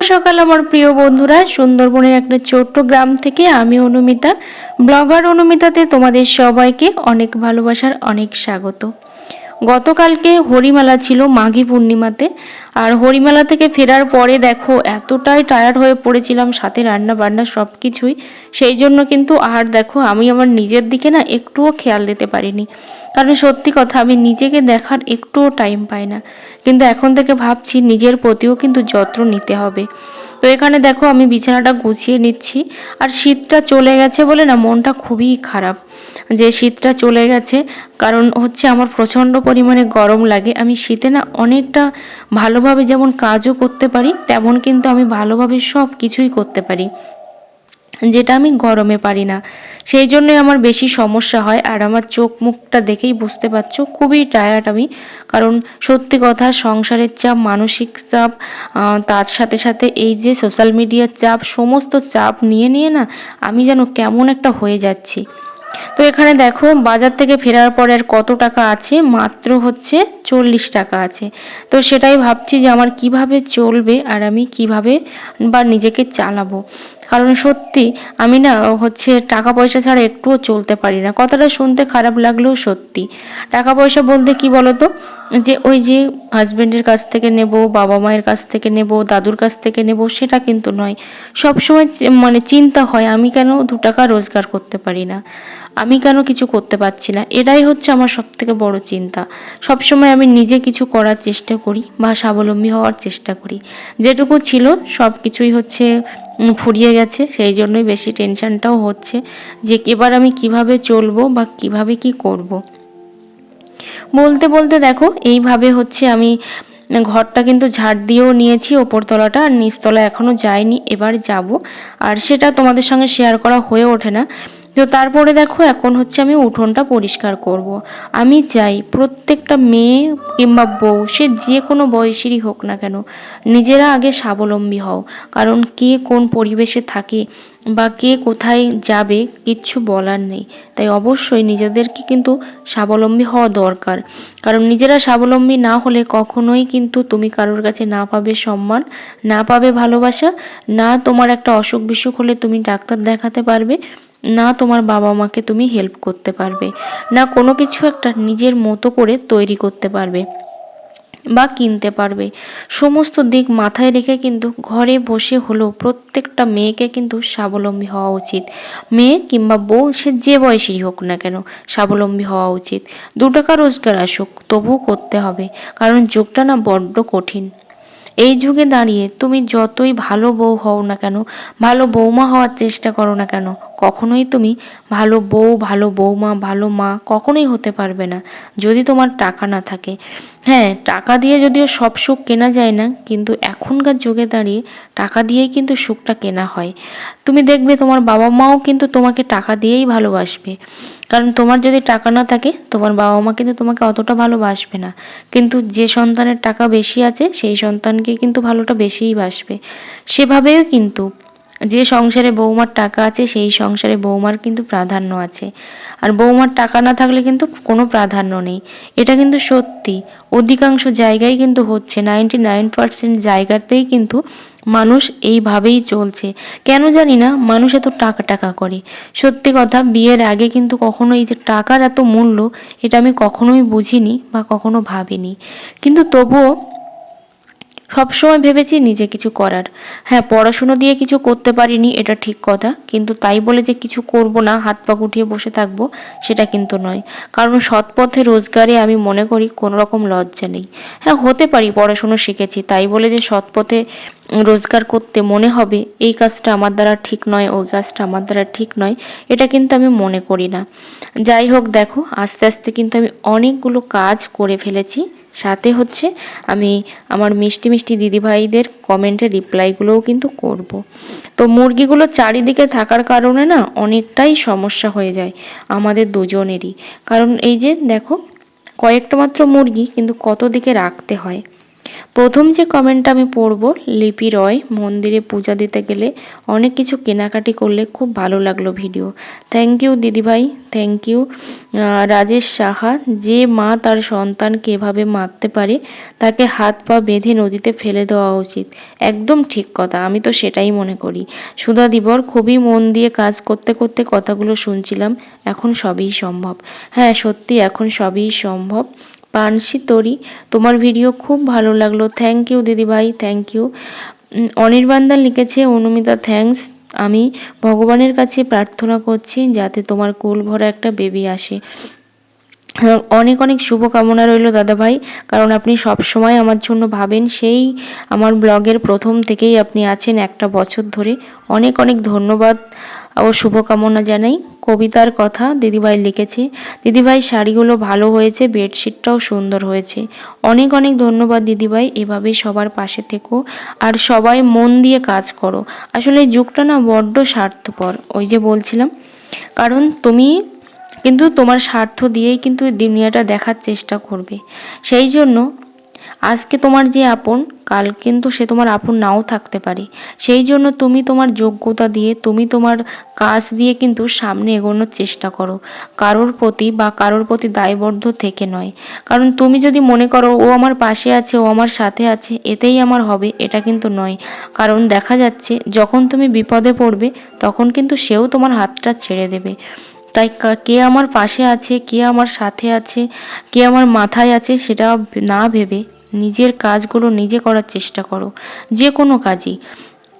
সকাল আমার প্রিয় বন্ধুরা, সুন্দরবনের একটা ছোট্ট গ্রাম থেকে আমি অনুমিতা। ব্লগার অনুমিতাতে তোমাদের সবাইকে অনেক ভালোবাসার অনেক স্বাগত। গতকালকে হরিমেলা ছিল মাঘী পূর্ণিমাতে। আর হরিমেলা থেকে ফেরার পরে দেখো, এতটাই টায়ার্ড হয়ে পড়েছিলাম, সাথে রান্না বান্না সব কিছুই সেই জন্য কিন্তু আর দেখো, আমি আমার নিজের দিকে না একটুও খেয়াল দিতে পারিনি। কারণ সত্যি কথা, আমি নিজেকে দেখার একটুও টাইম পাই না। কিন্তু এখন থেকে ভাবছি, নিজের প্রতিও কিন্তু যত্ন নিতে হবে। তো এখানে দেখো, আমি বিছানাটা গুছিয়ে নিচ্ছি। আর শীতটা চলে গেছে বলে না, মনটা খুবই খারাপ। যে শীতটা চলে গেছে, কারণ হচ্ছে আমার প্রচণ্ড পরিমাণে গরম লাগে। আমি শীতে না অনেকটা ভালোভাবে যেমন কাজও করতে পারি, তেমন কিন্তু আমি ভালোভাবে সব কিছুই করতে পারি, যেটা আমি গরমে পারি না। সেই জন্যই আমার বেশি সমস্যা হয়, আর আমার চোখ মুখটা দেখেই বুঝতে পারছ, খুবই টায়ার্ড আমি। কারণ সত্যি কথা, সংসারের চাপ, মানসিক চাপ তার সাথে সাথে এই যে সোশ্যাল মিডিয়ার চাপ, সমস্ত চাপ নিয়ে নিয়ে না আমি যেন কেমন একটা হয়ে যাচ্ছি। তো এখানে দেখো, বাজার থেকে ফেরার পরে আর কত টাকা আছে? মাত্র হচ্ছে চল্লিশ টাকা আছে। তো সেটাই ভাবছি যে আমার কীভাবে চলবে আর আমি কীভাবে বা নিজেকে চালাবো। কারণ সত্যি আমি না হচ্ছে টাকা পয়সা ছাড়া একটুও চলতে পারি না। কথাটা শুনতে খারাপ লাগলেও সত্যি। টাকা পয়সা বলতে কি বলতো? যে ওই যে হাজবেন্ডের কাছ থেকে নেব, বাবা মায়ের কাছ থেকে নেব, দাদুর কাছ থেকে নেব, সেটা কিন্তু নয়। সবসময় মানে চিন্তা হয় আমি কেন দু টাকা রোজগার করতে পারি না। আমি কেন কিছু করতে পারছি না? এটাই হচ্ছে আমার সব থেকে বড় চিন্তা। সবসময় আমি নিজে কিছু করার চেষ্টা করি বা স্বাবলম্বী হওয়ার চেষ্টা করি। যেটুকু ছিল সব কিছুই হচ্ছে ফুরিয়ে গেছে, সেই জন্যই বেশি টেনশনটাও হচ্ছে যে এবার আমি কীভাবে চলবো বা কীভাবে কি করব। বলতে বলতে দেখো, এইভাবে হচ্ছে আমি ঘরটা কিন্তু ঝাড় দিয়েও নিয়েছি, ওপরতলাটা আর নিচতলা এখনও যায়নি, এবার যাব। আর সেটা তোমাদের সঙ্গে শেয়ার করা হয়ে ওঠে না। তো তারপরে দেখো, এখন হচ্ছে আমি উঠোনটা পরিষ্কার করব। আমি চাই প্রত্যেকটা মেয়ে কিংবা বউ, সে যে কোনো বয়সেরই হোক না কেন, নিজেরা আগে স্বাবলম্বী হও। কারণ কে কোন পরিবেশে থাকে বা কে কোথায় যাবে কিচ্ছু বলার নেই। তাই অবশ্যই নিজেদেরকে কিন্তু স্বাবলম্বী হওয়া দরকার। কারণ নিজেরা স্বাবলম্বী না হলে কখনোই কিন্তু তুমি কারোর কাছে না পাবে সম্মান, না পাবে ভালোবাসা, না তোমার একটা অসুখ বিসুখ হলে তুমি ডাক্তার দেখাতে পারবে। না তোমার বাবা মাকে তুমি হেল্প করতে পারবে, না কোনো কিছু একটা নিজের মতো করে তৈরি করতে পারবে বা কিনতে পারবে। সমস্ত দিক মাথায় রেখে কিন্তু ঘরে বসে হলেও প্রত্যেকটা মেয়েকে কিন্তু স্বাবলম্বী হওয়া উচিত। মেয়ে কিংবা বউ সে যে বয়সেরই হোক না কেন স্বাবলম্বী হওয়া উচিত। দু টাকা রোজগার আসুক, তবুও করতে হবে। কারণ যুগটা না বড্ড কঠিন। এই যুগে দাঁড়িয়ে তুমি যতই ভালো বউ হও না কেন, ভালো বৌমা হওয়ার চেষ্টা করো না কেন, কখনোই তুমি ভালো বউ, ভালো বৌমা ভালো মা কখনোই হতে পারবে না যদি তোমার টাকা না থাকে। হ্যাঁ টাকা দিয়ে যদিও সব সুখ কেনা যায় না, কিন্তু এখনকার যুগে দাঁড়িয়ে টাকা দিয়েই কিন্তু সুখটা কেনা হয়। তুমি দেখবে তোমার বাবা মাও কিন্তু তোমাকে টাকা দিয়েই ভালোবাসবে। কারণ তোমার যদি টাকা না থাকে, তোমার বাবা মা কিন্তু তোমাকে অতটা ভালোবাসবে না। কিন্তু যে সন্তানের টাকা বেশি আছে, সেই সন্তানকে কিন্তু ভালোটা বেশিই বাসবে। সেভাবেও কিন্তু যে সংসারে বৌমার টাকা আছে, সেই সংসারে বৌমার কিন্তু প্রাধান্য আছে। আর বৌমার টাকা না থাকলে কিন্তু কোনো প্রাধান্য নেই। এটা কিন্তু সত্যি। অধিকাংশ জায়গায় কিন্তু হচ্ছে নাইনটি নাইন পার্সেন্ট জায়গাতেই কিন্তু মানুষ এইভাবেই চলছে। কেন জানি না, মানুষ এত টাকা টাকা করে। সত্যি কথা, বিয়ের আগে কিন্তু কখনো এই যে টাকার এত মূল্য, এটা আমি কখনোই বুঝিনি বা কখনো ভাবিনি। কিন্তু তবুও সবসময় ভেবেছি নিজে কিছু করার। হ্যাঁ পড়াশুনো দিয়ে কিছু করতে পারিনি, এটা ঠিক কথা। কিন্তু তাই বলে যে কিছু করব না, হাত পা গুটিয়ে বসে থাকব, সেটা কিন্তু নয়। কারণ সৎ পথে রোজগারে আমি মনে করি কোনো রকম লজ্জা নেই। হ্যাঁ হতে পারি, পড়াশুনো শিখেছি। তাই বলে যে সৎ পথে রোজগার করতে মনে হবে, এই কাজটা আমার দ্বারা ঠিক নয়, ওই কাজটা আমার দ্বারা ঠিক নয়, এটা কিন্তু আমি মনে করি না। যাই হোক, দেখো, আস্তে আস্তে কিন্তু আমি অনেকগুলো কাজ করে ফেলেছি। সাথে হচ্ছে, আমি আমার মিষ্টি মিষ্টি দিদিভাইদের কমেন্টের রিপ্লাইগুলোও কিন্তু করব। তো মুরগিগুলো চারিদিকে থাকার কারণে না, অনেকটাই সমস্যা হয়ে যায় আমাদের দুজনেরই। কারণ এই যে, দেখো, কয়েকটা মাত্র মুরগি কিন্তু কত দিকে রাখতে হয়? প্রথম যে কমেন্টটা আমি পড়ব, লিপি রয়, মন্দিরে পূজা দিতে গেলে অনেক কিছু কেনাকাটি করলে খুব ভালো লাগল ভিডিও। থ্যাংক ইউ দিদিভাই থ্যাংক ইউ রাজেশ সাহা, যে মা তার সন্তানকে এভাবে মারতে পারে, তাকে হাত পা বেঁধে নদীতে ফেলে দেওয়া উচিত। একদম ঠিক কথা, আমি তো সেটাই মনে করি। সুধা দিবর, খুবই মন দিয়ে কাজ করতে করতে কথাগুলো শুনছিলাম, এখন সবই সম্ভব। হ্যাঁ সত্যি, এখন সবই সম্ভব। পানসি তরি। তোমার ভিডিও খুব ভালো লাগল। থ্যাংক ইউ দিদিভাই থ্যাংক ইউ অনির্বাণদা লিখেছে অনুমিতা থ্যাঙ্কস আমি ভগবানের কাছে প্রার্থনা করছি যাতে তোমার কোল ভরা একটা বেবি আসে। হ্যাঁ, অনেক অনেক শুভকামনা রইল দাদাভাই কারণ আপনি সব সময় আমার জন্য ভাবেন। সেই আমার ব্লগের প্রথম থেকেই আপনি আছেন একটা বছর ধরে। অনেক অনেক ধন্যবাদ। ও শুভকামনা জানাই। কবিতার কথা দিদিভাই লিখেছে। দিদিভাই শাড়িগুলো ভালো হয়েছে, বেডশিটটাও সুন্দর হয়েছে। অনেক অনেক ধন্যবাদ দিদিভাই, এভাবেই সবার পাশে থেকো আর সবাই মন দিয়ে কাজ করো। আসলে এই যুগটা না বড্ড স্বার্থপর, ওই যে বলছিলাম। কারণ তুমি কিন্তু তোমার স্বার্থ দিয়েই কিন্তু দুনিয়াটা দেখার চেষ্টা করবে। সেই জন্য আজকে তোমার যে আপন, কাল কিন্তু সে তোমার আপন নাও থাকতে পারে। সেই জন্য তুমি তোমার যোগ্যতা দিয়ে, তুমি তোমার কাজ দিয়ে কিন্তু সামনে এগোনোর চেষ্টা করো। কারোর প্রতি বা কারোর প্রতি দায়বদ্ধ থেকে নয়। কারণ তুমি যদি মনে করো, ও আমার পাশে আছে, ও আমার সাথে আছে, এতেই আমার হবে, এটা কিন্তু নয়। কারণ দেখা যাচ্ছে, যখন তুমি বিপদে পড়বে, তখন কিন্তু সেও তোমার হাতটা ছেড়ে দেবে। তাই কে আমার পাশে আছে, কে আমার সাথে আছে, কে আমার মাথায় আছে, সেটা না ভেবে নিজের কাজগুলো নিজে করার চেষ্টা করো, যে কোনো কাজই।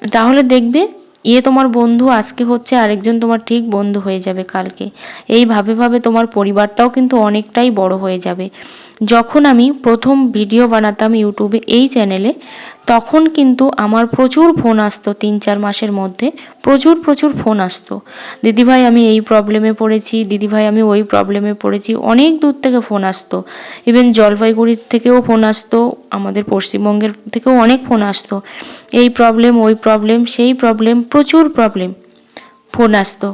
তাহলে দেখবে ইয়ে তোমার বন্ধু, আজকে হচ্ছে আরেকজন তোমার ঠিক বন্ধু হয়ে যাবে কালকে। এইভাবে ভাবে তোমার পরিবারটাও কিন্তু অনেকটাই বড় হয়ে যাবে। যখন আমি প্রথম ভিডিও বানাতাম ইউটিউবে এই চ্যানেলে, তখন কিন্তু আমার প্রচুর ফোন আসতো, তিন চার মাসের মধ্যে প্রচুর প্রচুর ফোন আসতো। দিদিভাই, আমি এই প্রবলেমে পড়েছি, দিদিভাই, আমি ওই প্রবলেমে পড়েছি, অনেক দূর থেকে ফোন আসতো। ইভেন জলপাইগুড়ির থেকেও ফোন আসতো, আমাদের পশ্চিমবঙ্গের থেকেও অনেক ফোন আসতো। এই প্রবলেম, ওই প্রবলেম, সেই প্রবলেম, প্রচুর প্রবলেম ফোন আসতো।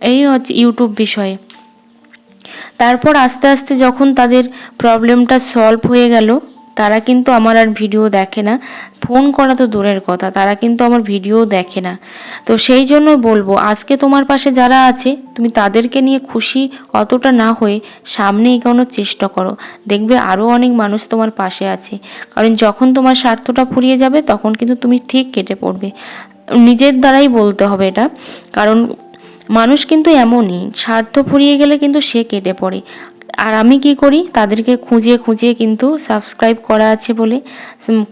এই হচ্ছে ইউটিউব বিষয়ে। তারপর আস্তে আস্তে যখন তাদের প্রবলেমটা সলভ হয়ে গেল, তারা কিন্তু আমার আর ভিডিও দেখে না। ফোন করা তো দূরের কথা, তারা কিন্তু আমার ভিডিও দেখে না। তো সেই জন্য বলব, আজকে তোমার পাশে যারা আছে, তুমি তাদেরকে নিয়ে খুশি অতটা না হয়ে সামনে এগোনোর চেষ্টা করো। দেখবে আরও অনেক মানুষ তোমার পাশে আছে। কারণ যখন তোমার স্বার্থটা ফুরিয়ে যাবে, তখন কিন্তু তুমি ঠিক কেটে পড়বে। নিজের দ্বারাই বলতে হবে এটা। কারণ মানুষ কিন্তু এমনই, স্বার্থ ফুরিয়ে গেলে কিন্তু সে কেটে পড়ে। আর আমি কি করি? তাদেরকে খুঁজে খুঁজে কিন্তু সাবস্ক্রাইব করা আছে বলে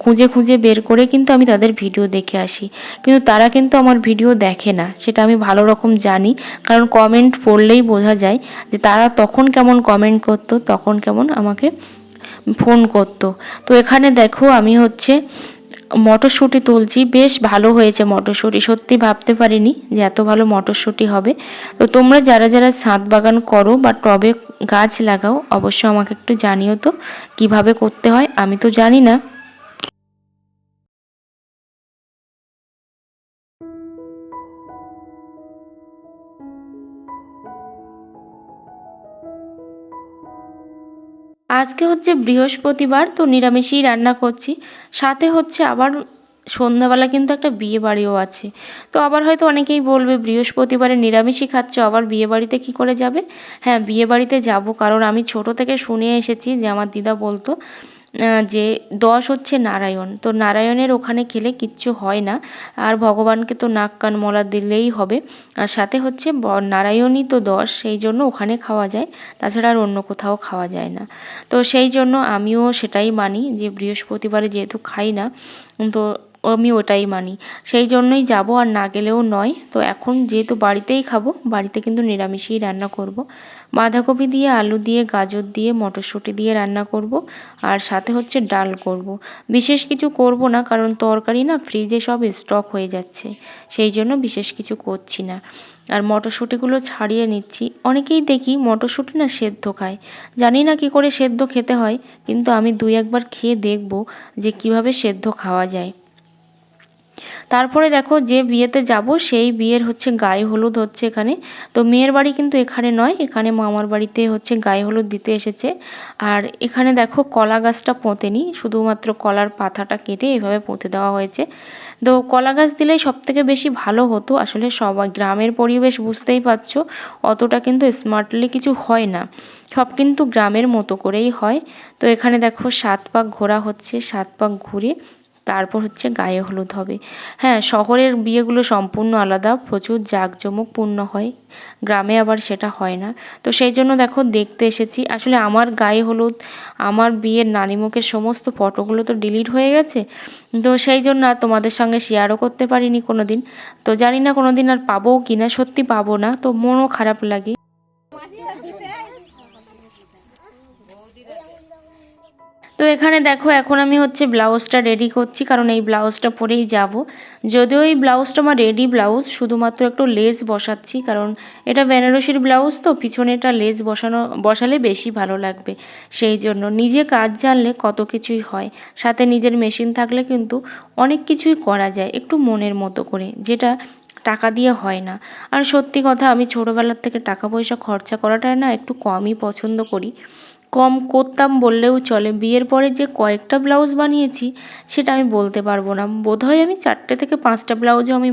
খুঁজে খুঁজে বের করে কিন্তু আমি তাদের ভিডিও দেখে আসি। কিন্তু তারা কিন্তু আমার ভিডিও দেখে না, সেটা আমি ভালো রকম জানি। কারণ কমেন্ট পড়লেই বোঝা যায় যে তারা তখন কেমন কমেন্ট করতো, তখন কেমন আমাকে ফোন করতো। তো এখানে দেখো আমি হচ্ছে মটরশুঁটি তুলছি, বেশ ভালো হয়েছে মটরশুঁটি, সত্যি ভাবতে পারিনি যে এত ভালো মটরশুঁটি হবে। তো তোমরা যারা যারা ছাদ বাগান করো বা টবে গাছ লাগাও অবশ্য আমাকে একটু জানিও তো, কীভাবে করতে হয়? আমি তো জানি না। আজকে হচ্ছে বৃহস্পতিবার, তো নিরামিষই রান্না করছি। সাথে হচ্ছে আবার সন্ধ্যাবেলা কিন্তু একটা বিয়ে বাড়িও আছে। তো আবার হয়তো অনেকেই বলবে, বৃহস্পতিবারে নিরামিষই খাচ্ছ, আবার বিয়ে বাড়িতে কী করে যাবে? হ্যাঁ বিয়ে বাড়িতে যাব, কারণ আমি ছোট থেকে শুনে এসেছি যে আমার দিদা বলতো যে দশ হচ্ছে নারায়ণ। তো নারায়ণের ওখানে খেলে কিচ্ছু হয় না। আর ভগবানকে তো নাক কান মলা দিলেই হবে। আর সাথে হচ্ছে নারায়ণই তো দশ, সেই জন্য ওখানে খাওয়া যায়। তাছাড়া আর অন্য কোথাও খাওয়া যায় না। তো সেই জন্য আমিও সেটাই মানি যে বৃহস্পতিবারে যেহেতু খাই না, তো আমি ওটাই মানি। সেই জন্যই যাব আর না গেলেও নয়। তো এখন যেহেতু বাড়িতেই খাব, বাড়িতে কিন্তু নিরামিষেই রান্না করব। বাঁধাকপি দিয়ে, আলু দিয়ে, গাজর দিয়ে, মটরশুঁটি দিয়ে রান্না করব। আর সাথে হচ্ছে ডাল করব। বিশেষ কিছু করব না, কারণ তরকারি না ফ্রিজে সব স্টক হয়ে যাচ্ছে। সেই জন্য বিশেষ কিছু করছি না। আর মটরশুঁটিগুলো ছাড়িয়ে নিচ্ছি। অনেকেই দেখি মটরশুঁটি না সেদ্ধ খায়। জানি না কি করে সেদ্ধ খেতে হয়, কিন্তু আমি দুই একবার খেয়ে দেখব যে কীভাবে সেদ্ধ খাওয়া যায়। তারপরে দেখো যে বিয়েতে যাব, সেই বিয়ের হচ্ছে গায়ে হলুদ হচ্ছে এখানে। তো মেয়ের বাড়ি কিন্তু এখানে নয়, এখানে মামার বাড়িতে হচ্ছে গায়ে হলুদ দিতে এসেছে। আর এখানে দেখো কলা গাছটা পোঁতেনি, শুধুমাত্র কলার পাতাটা কেটে এভাবে পুঁতে দেওয়া হয়েছে। তো কলা গাছ দিলেই সব থেকে বেশি ভালো হতো, আসলে সবাই গ্রামের পরিবেশ বুঝতেই পারছ, অতটা কিন্তু স্মার্টলি কিছু হয় না। সব কিন্তু গ্রামের মতো করেই হয়। তো এখানে দেখো সাত পাক ঘোরা হচ্ছে, সাত পাক ঘুরে তারপর হচ্ছে গায়ে হলুদ হবে। হ্যাঁ শহরের বিয়েগুলো সম্পূর্ণ আলাদা, প্রচুর জাঁকজমকপূর্ণ হয়। গ্রামে আবার সেটা হয় না। তো সেই জন্য দেখো, দেখতে এসেছি। আসলে আমার গায়ে হলুদ, আমার বিয়ের নানিমুখের সমস্ত ফটোগুলো তো ডিলিট হয়ে গেছে। তো সেই জন্য আর তোমাদের সঙ্গে শেয়ারও করতে পারিনি কোনো দিন তো জানি না কোনো দিন আর পাবো কি না সত্যি পাবো না। তো মনও খারাপ লাগে। তো এখানে দেখো, এখন আমি হচ্ছে ব্লাউজটা রেডি করছি, কারণ এই ব্লাউজটা পরেই যাব। যদিও এই ব্লাউজটা আমার রেডি ব্লাউজ, শুধুমাত্র একটু লেস বসাচ্ছি, কারণ এটা বেনারসির ব্লাউজ তো পিছনে এটা লেস বসানো, বসালে বেশি ভালো লাগবে। সেই জন্য নিজে কাজ জানলে কত কিছুই হয়। সাথে নিজের মেশিন থাকলে কিন্তু অনেক কিছুই করা যায়, একটু মনের মতো করে, যেটা টাকা দিয়ে হয় না। আর সত্যি কথা, আমি ছোটোবেলার থেকে টাকা পয়সা খরচা করাটা না একটু কমই পছন্দ করি। কম করতাম বললেও চলে। বিয়ের পরে যে কয়েকটা ব্লাউজ বানিয়েছি, সেটা আমি বলতে পারব না। বোধহয় আমি চারটে থেকে পাঁচটা ব্লাউজও আমি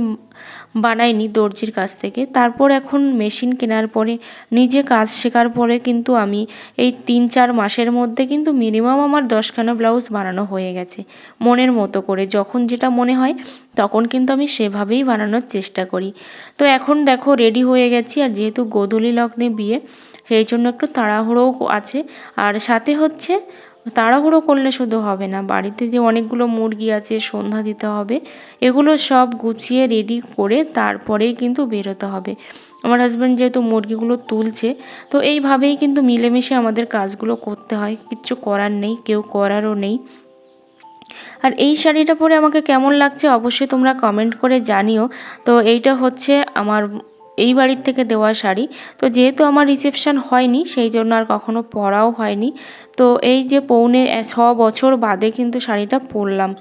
বানাইনি দর্জির কাছ থেকে। তারপর এখন মেশিন কেনার পরে, নিজে কাজ শেখার পরে কিন্তু আমি এই তিন চার মাসের মধ্যে কিন্তু মিনিমাম আমার দশখানা ব্লাউজ বানানো হয়ে গেছে, মনের মতো করে। যখন যেটা মনে হয়, তখন কিন্তু আমি সেভাবেই বানানোর চেষ্টা করি। তো এখন দেখো রেডি হয়ে গেছি। আর যেহেতু গোধূলি লগ্নে বিয়ে সেই জন্য একটু তাড়াহুড়োও আছে। আর সাথে হচ্ছে, তাড়াহুড়ো করলে শুধু হবে না, বাড়িতে যে অনেকগুলো মুরগি আছে, সন্ধ্যা দিতে হবে, এগুলো সব গুছিয়ে রেডি করে তারপরেই কিন্তু বেরোতে হবে। আমার হাজব্যান্ড যেহেতু মুরগিগুলো তুলছে, তো এইভাবেই কিন্তু মিলেমিশে আমাদের কাজগুলো করতে হয়, কিচ্ছু করার নেই, কেউ করারও নেই। আর এই শাড়িটা পরে আমাকে কেমন লাগছে অবশ্যই তোমরা কমেন্ট করে জানিও। তো এইটা হচ্ছে আমার এই বাড়ির থেকে দেওয়া শাড়ি। তো যেহেতু আমার রিসেপশান হয়নি, সেই জন্য আর কখনো পরাও হয়নি। তো এই যে পৌনে ছ বছর বাদে কিন্তু শাড়িটা পরলাম।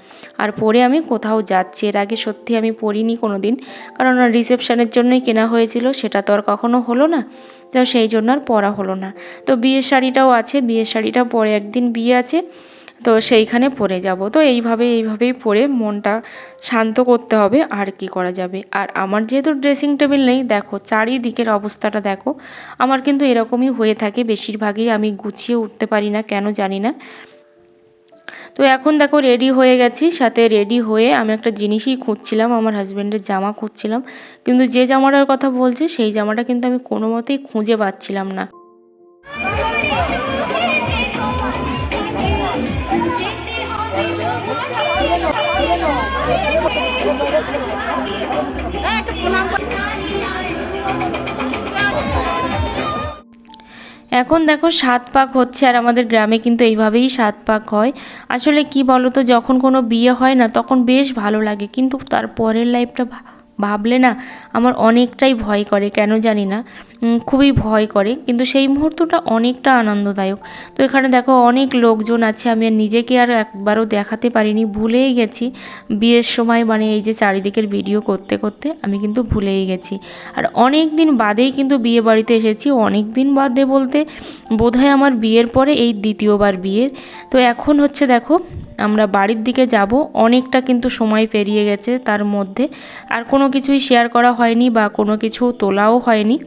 আর পরে আমি কোথাও যাচ্ছি, এর আগে সত্যি আমি পরিনি কোনো দিন কারণ রিসেপশানের জন্যই কেনা হয়েছিল, সেটা তো আর কখনো হলো না। তো সেই জন্য আর পরা হলো না। তো বিয়ের শাড়িটাও আছে, বিয়ের শাড়িটা পরে একদিন বিয়ে আছে। তো সেইখানে পরে যাব। তো এইভাবে এইভাবেই পরে মনটা শান্ত করতে হবে আর কি করা যাবে। আর আমার যেহেতু ড্রেসিং টেবিল নেই, দেখো চারিদিকের অবস্থাটা দেখো, আমার কিন্তু এরকমই হয়ে থাকে। বেশিরভাগই আমি গুছিয়ে উঠতে পারি না, কেন জানি না। তো এখন দেখো রেডি হয়ে গেছি, সাথে রেডি হয়ে আমি একটা জিনিসই খুঁজছিলাম, আমার হাজব্যান্ডের জামা খুঁজছিলাম। কিন্তু যে জামাটার কথা বলছে, সেই জামাটা কিন্তু আমি কোনো মতেই খুঁজে পাচ্ছিলাম না। এখন দেখো সাত পাক হচ্ছে আর আমাদের গ্রামে কিন্তু এইভাবেই সাত পাক হয়। আসলে কি বলো তো যখন কোনো বিয়ে হয় না, তখন বেশ ভালো লাগে। কিন্তু তার পরের লাইফটা ভাবলে না, আমার অনেকটাই ভয় করে, কেন জানি না। খুবই ভয় করে। কিন্তু সেই মুহূর্তটা অনেকটা আনন্দদায়ক। তো এখানে দেখো অনেক লোকজন আছে, আমি আর নিজেকে আর একবারও দেখাতে পারিনি, ভুলেই গেছি। বিয়ের সময় মানে এই যে চারিদিকের ভিডিও করতে করতে আমি কিন্তু ভুলেই গেছি। আর অনেক দিন বাদেই কিন্তু বিয়ে বাড়িতে এসেছি, অনেক দিন বাদে বলতে বোধহয় আমার বিয়ের পরে এই দ্বিতীয়বার বিয়ের তো এখন হচ্ছে দেখো, আমরা বাড়ির দিকে যাব, অনেকটা কিন্তু সময় পেরিয়ে গেছে তার মধ্যে। আর কোনো কিছুই শেয়ার করা হয়নি বা কোনো কিছু তোলাও হয়নি।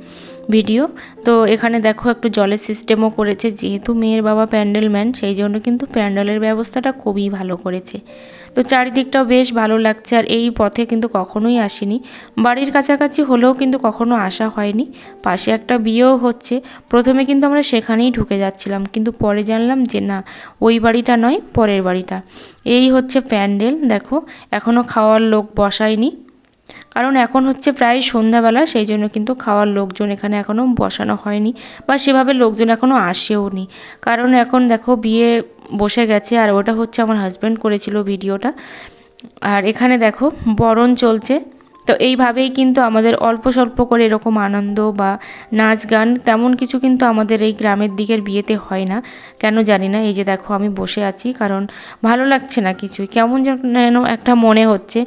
ভিডিও। তো এখানে দেখো একটু জলের সিস্টেমও করেছে। যেহেতু মেয়ের বাবা প্যান্ডেল ম্যান সেই জন্য কিন্তু প্যান্ডেলের ব্যবস্থাটা খুবই ভালো করেছে। তো চারিদিকটাও বেশ ভালো লাগছে আর এই পথে কিন্তু কখনোই আসিনি। বাড়ির কাছাকাছি হলেও কিন্তু কখনো আসা হয়নি। পাশে একটা বিয়েও হচ্ছে। প্রথমে কিন্তু আমরা সেখানেই ঢুকে যাচ্ছিলাম। কিন্তু পরে জানলাম যে না, ওই বাড়িটা নয়, পরের বাড়িটা। এই হচ্ছে প্যান্ডেল, দেখো। এখনও খাওয়ার লোক বসায়নি। কারণ এখন হচ্ছে প্রায় সন্ধ্যাবেলা, সেই জন্য কিন্তু খাওয়ার লোকজন এখানে এখনও বসানো হয়নি বা সেভাবে লোকজন এখনও আসেও নি। কারণ এখন দেখো বিয়ে বসে গেছে আর ওটা হচ্ছে আমার হাজব্যান্ড করেছিল ভিডিওটা। আর এখানে দেখো বরণ চলছে। তো এইভাবেই কিন্তু আমাদের অল্প স্বল্প করে এরকম আনন্দ বা নাচ গান তেমন কিছু কিন্তু আমাদের এই গ্রামের দিকের বিয়েতে হয় না। কেন জানি না, এই যে দেখো আমি বসে আছি কারণ ভালো লাগছে না কিছুই। কেমন যেন একটা মনে হচ্ছে।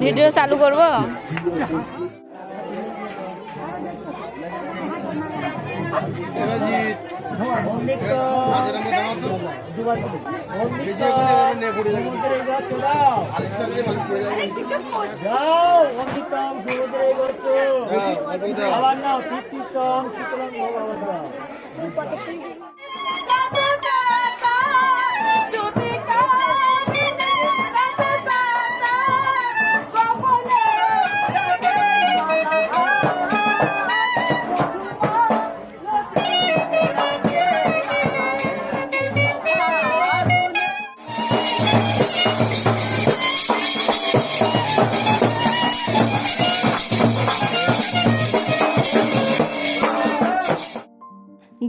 ভিডিও চালু করব? গচ্ছ আবার নাও তৃপ্তিতম শীতলম ভগবত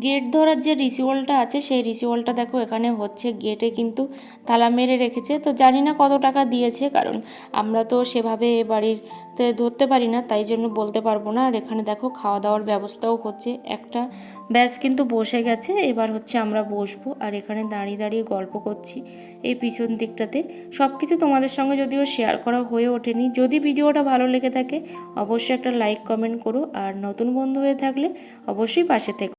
গেট ধরার যে রিচুয়ালটা আছে, সেই রিচুয়ালটা দেখো এখানে হচ্ছে। গেটে কিন্তু তালা মেরে রেখেছে। তো জানি না কত টাকা দিয়েছে, কারণ আমরা তো সেভাবে এ বাড়িতে ধরতে পারি না, তাই জন্য বলতে পারব না। আর এখানে দেখো খাওয়া দাওয়ার ব্যবস্থাও হচ্ছে। একটা ব্যাচ কিন্তু বসে গেছে। এবার হচ্ছে আমরা বসবো। আর এখানে দাঁড়িয়ে দাঁড়িয়ে গল্প করছি এই পিছন দিকটাতে। সব কিছু তোমাদের সঙ্গে যদিও শেয়ার করা হয়ে ওঠেনি। যদি ভিডিওটা ভালো লেগে থাকে, অবশ্যই একটা লাইক কমেন্ট করো। আর নতুন বন্ধু হয়ে থাকলে অবশ্যই পাশে থেকো।